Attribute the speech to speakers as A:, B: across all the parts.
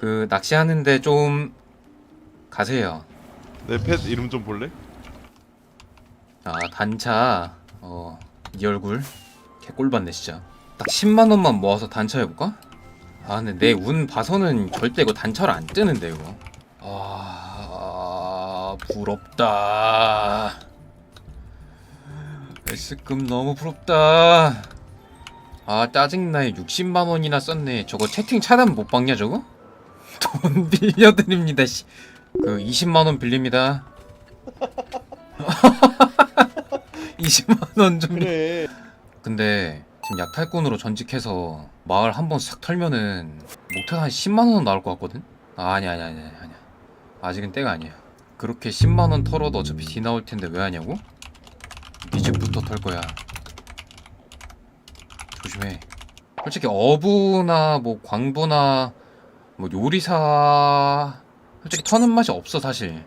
A: 그 낚시하는데 좀 가세요.
B: 내 펫 이름 좀 볼래?
A: 아 단차 어이 얼굴 개꼴 받네 진짜. 딱 10만 원만 모아서 단차 해볼까? 아 근데 내 운 봐서는 절대 이거 단차를 안 뜨는데 이거. 아 부럽다. S급 너무 부럽다. 아 짜증나요 60만 원이나 썼네. 저거 채팅 차단 못 박냐 저거? 돈 빌려드립니다. 씨. 그 20만 원 빌립니다. 20만 원 좀.
B: 그래
A: 근데 지금 약탈꾼으로 전직해서 마을 한 번 싹 털면은 목표 한 10만 원 나올 것 같거든? 아, 아니야 아니야 아니야 아니야 아직은 때가 아니야 그렇게 10만 원 털어도 어차피 뒤 나올 텐데 왜 하냐고? 네 집부터 털 거야 조심해 솔직히 어부나 뭐 광부나 뭐 요리사 솔직히 터는 맛이 없어 사실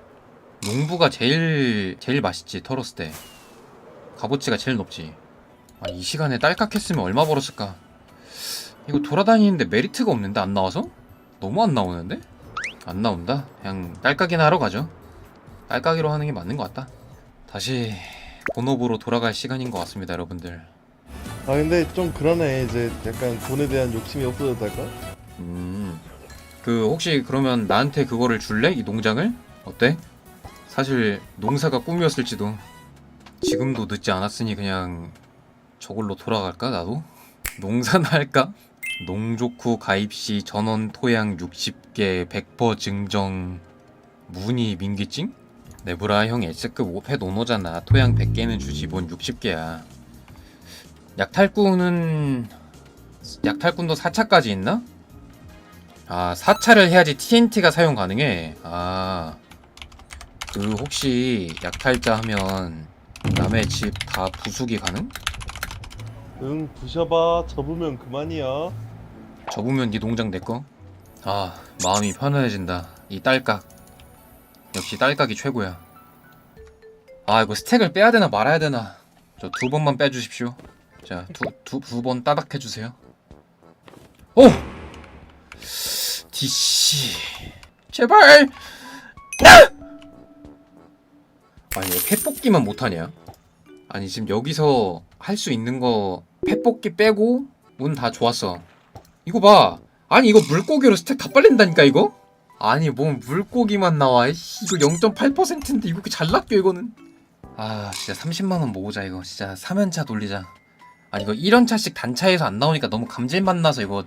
A: 농부가 제일 제일 맛있지 털었을 때 값어치가 제일 높지 아, 이 시간에 딸깍했으면 얼마 벌었을까? 이거 돌아다니는데 메리트가 없는데 안 나와서? 너무 안 나오는데? 안 나온다? 그냥 딸깍이나 하러 가죠. 딸깍이로 하는 게 맞는 것 같다. 다시 본업으로 돌아갈 시간인 것 같습니다, 여러분들.
C: 아 근데 좀 그러네 이제 약간 돈에 대한 욕심이 없어졌달까?
A: 음, 그 혹시 그러면 나한테 그거를 줄래? 이 농장을? 어때? 사실 농사가 꿈이었을지도. 지금도 늦지 않았으니 그냥 저걸로 돌아갈까 나도? 농사나 할까? 농족후 가입시 전원 토양 60개 100% 증정 문의 민기증? 내부라 형 S급 5패 노노잖아 토양 100개는 주지 뭔 60개야 약탈꾼은 약탈꾼도 4차까지 있나? 아 4차를 해야지 TNT가 사용 가능해. 아 그 혹시 약탈자 하면 남의 집 다 부수기 가능?
C: 응 부셔봐. 접으면 그만이야.
A: 접으면 네 농장 내꺼? 아 마음이 편안해진다. 이 딸깍. 역시 딸깍이 최고야. 아 이거 스택을 빼야 되나 말아야 되나. 저 두 번만 빼주십시오. 자두두 번 따닥 해주세요. 오! 디씨 제발 아니 왜 펫뽑기만 못하냐 아니 지금 여기서 할 수 있는 거 펫뽑기 빼고 운 다 좋았어 이거 봐. 아니 이거 물고기로 스택 다 빨린다니까 이거? 아니 뭔 물고기만 나와. 이거 0.8%인데 이거 잘 낚여 이거는. 아 진짜 30만 원 모으자 이거. 진짜 3연차 돌리자. 아니 이거 1연차씩 단차에서 안 나오니까 너무 감질맛 나서 이거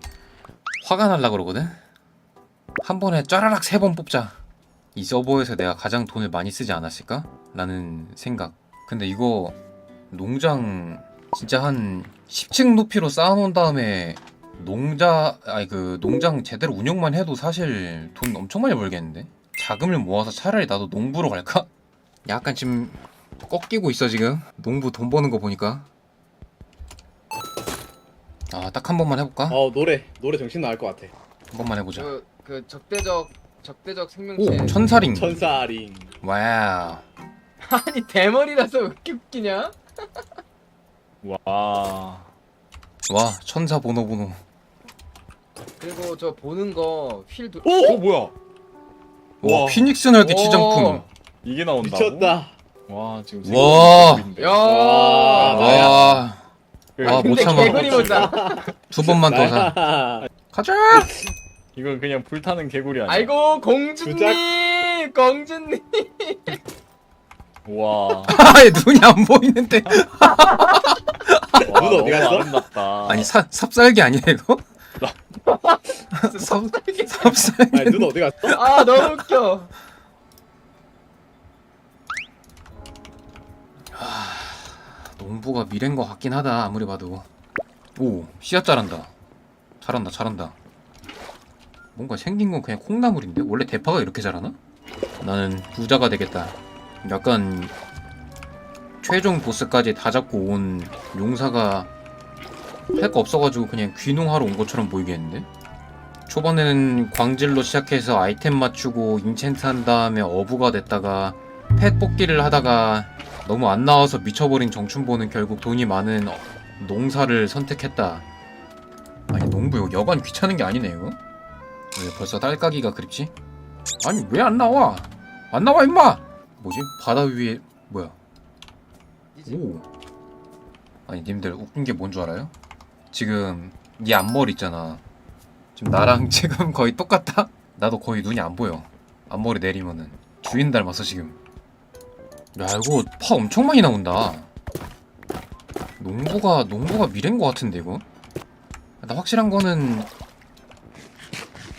A: 화가 날라 그러거든. 한 번에 짜라락 세 번 뽑자. 이 서버에서 내가 가장 돈을 많이 쓰지 않았을까? 라는 생각. 근데 이거 농장 진짜 한 10층 높이로 쌓아놓은 다음에 농자 아니 그 농장 제대로 운영만 해도 사실 돈 엄청 많이 벌겠는데 자금을 모아서 차라리 나도 농부로 갈까? 약간 지금 꺾이고 있어 지금 농부 돈 버는 거 보니까 아 딱 한 번만 해볼까?
D: 어 노래 노래 정신 나갈 것 같아.
A: 한 번만 해보자
E: 그, 그 적대적 적대적 생명체
A: 오 천사링
D: 천사링.
A: 와우
E: 아니 대머리라서 왜 이렇게 웃기냐?
F: 와.
A: 와 천사 번호 번호
E: 그리고 저 보는 거 휠 도...
F: 오, 어, 뭐야?
A: 와
F: 와.
A: 피닉스 날개
E: 오.
A: 치장품
F: 이게 나온다고?
D: 미쳤다.
F: 와, 지금
A: 와.
E: 야
D: 와, 나야.
A: 와
F: 보이는데.
A: 아, 못
E: 근데
A: 참아.
E: 개구리 보자
A: 두 번만 더사
D: 나야.
A: 가자
F: 이건 그냥 불타는 개구리 아니야?
E: 아이고 공주님 공주님
F: 와.
A: 아예 눈이 안 보이는데
F: 와,
D: 눈 어디
F: 너무
D: 갔어?
F: 아름답다.
A: 아니 사, 삽살기 아니야 이거? 삽, 삽살기
D: 아니 눈 어디 갔어?
E: 아 너무 웃겨
A: 농부가 미래인 것 같긴 하다 아무리 봐도 오 씨앗 잘한다 잘한다 잘한다 뭔가 생긴 건 그냥 콩나물인데 원래 대파가 이렇게 자라나? 나는 부자가 되겠다 약간 최종 보스까지 다 잡고 온 용사가 할 거 없어가지고 그냥 귀농하러 온 것처럼 보이겠는데? 초반에는 광질로 시작해서 아이템 맞추고 인챈트 한 다음에 어부가 됐다가 펫 뽑기를 하다가 너무 안 나와서 미쳐버린 정춘보는 결국 돈이 많은 어- 농사를 선택했다. 아니 농부 여간 귀찮은 게 아니네 이거. 왜 벌써 딸까기가 그립지? 아니 왜 안 나와? 안 나와 임마! 뭐지? 바다 위에 뭐야? 오. 아니 님들 웃긴 게 뭔 줄 알아요? 지금 이 앞머리 있잖아. 지금 나랑 지금 거의 똑같다? 나도 거의 눈이 안 보여. 앞머리 내리면은 주인 닮았어 지금. 야 이거 파 엄청 많이 나온다. 농부가 농부가 미래인 것 같은데 이거. 나 확실한 거는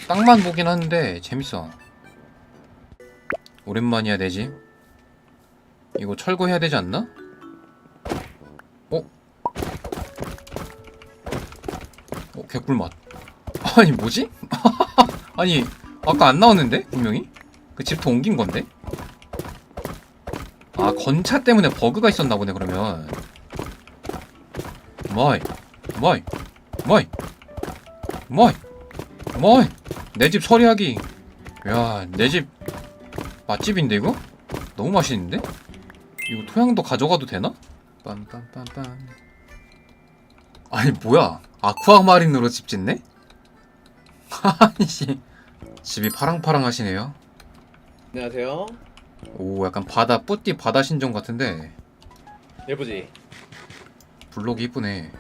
A: 땅만 보긴 하는데 재밌어. 오랜만이야 내지. 이거 철거해야 되지 않나? 어? 어 개꿀맛. 아니 뭐지? 아니 아까 안 나왔는데 분명히 그 집터 옮긴 건데. 아 건차 때문에 버그가 있었나 보네 그러면. 마이 마이 마이 마이 마이 내집 처리하기. 야 내 집 맛집인데 이거? 너무 맛있는데? 이거 토양도 가져가도 되나? 빰빰빰빰 아니 뭐야 아쿠아마린으로 집 짓네? 아니 씨 집이 파랑파랑하시네요
D: 안녕하세요.
A: 오 약간 바다 뿌띠 바다 신전 같은데
D: 예쁘지?
A: 블록이 이쁘네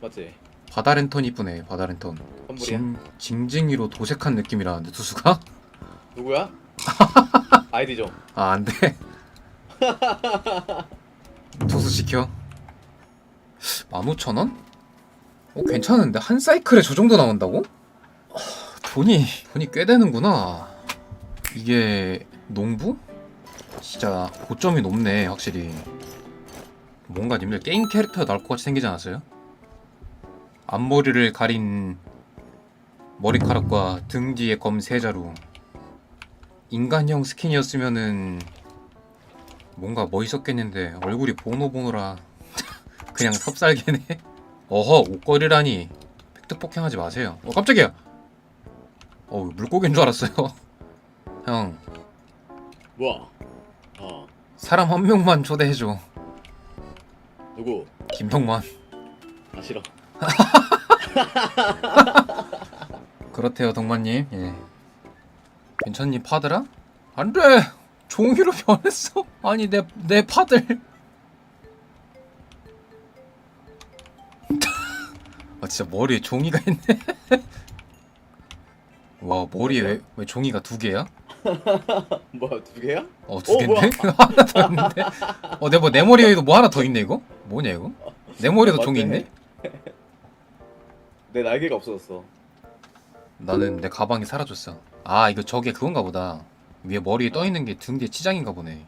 D: 맞지?
A: 바다 랜턴 이쁘네 바다 랜턴
D: 선물이야.
A: 징, 징징이로 도색한 느낌이라는데 투수가?
D: 누구야? 아이디 좀.
A: 아 안돼 투수 시켜 15,000원? 어 괜찮은데 한 사이클에 저 정도 나온다고? 하, 돈이 돈이 꽤 되는구나 이게 농부? 진짜 고점이 높네 확실히 뭔가 님들 게임 캐릭터 나올 것 같이 생기지 않았어요? 앞머리를 가린 머리카락과 등 뒤에 검 세 자루. 인간형 스킨이었으면은 뭔가 멋있었겠는데 얼굴이 보노보노라. 그냥 삽살개네. 어허 옷걸이라니. 팩트 폭행하지 마세요. 어 깜짝이야. 어 물고기인 줄 알았어요. 형.
D: 뭐야? 어.
A: 사람 한 명만 초대해줘.
D: 누구?
A: 김형만.
D: 아 싫어.
A: 그렇대요 덕만님 예 괜찮니 파드라? 안돼 종이로 변했어 아니 내 내 파들 아 진짜 머리에 종이가 있네 와 머리에 왜, 왜 종이가 두 개야?
D: 뭐야 두 개야?
A: 어 두
D: 어,
A: 개인데? 하나 더 있는데? 어내 뭐, 내 머리에도 뭐 하나 더 있네 이거? 뭐냐 이거? 내 머리에도 종이
D: 맞네.
A: 있네?
D: 내 날개가 없어졌어.
A: 나는 내 가방이 사라졌어. 아 이거 저게 그건가 보다. 위에 머리에 떠 있는 게 등 뒤에 치장인가 보네